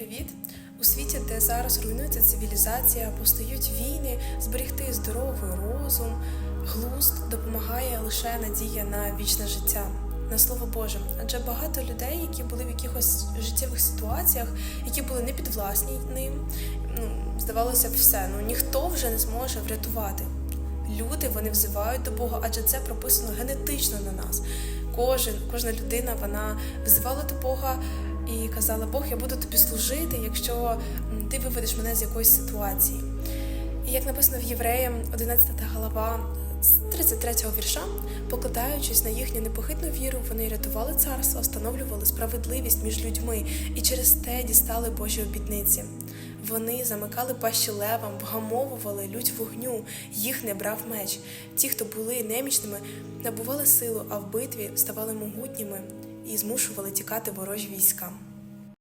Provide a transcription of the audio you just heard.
привіт! У світі, де зараз руйнується цивілізація, постають війни, зберегти здоровий розум, глузд допомагає лише надія на вічне життя, на слово Боже. Адже багато людей, які були в якихось життєвих ситуаціях, які були не підвласні ним, ну здавалося б, все, ну ніхто вже не зможе врятувати. Люди вони взивають до Бога, адже це прописано генетично на нас. Кожен, кожна людина вона взивала до Бога і казала: Бог, я буду тобі служити, якщо ти виведеш мене з якоїсь ситуації. І як написано в Євреям, 11 глава з 33 вірша, покладаючись на їхню непохитну віру, вони рятували царство, встановлювали справедливість між людьми і через те дістали Божі обітниці. Вони замикали пащі левам, вгамовували лють вогню, їх не брав меч. Ті, хто були немічними, набували силу, а в битві ставали могутніми і змушували тікати ворожі війська.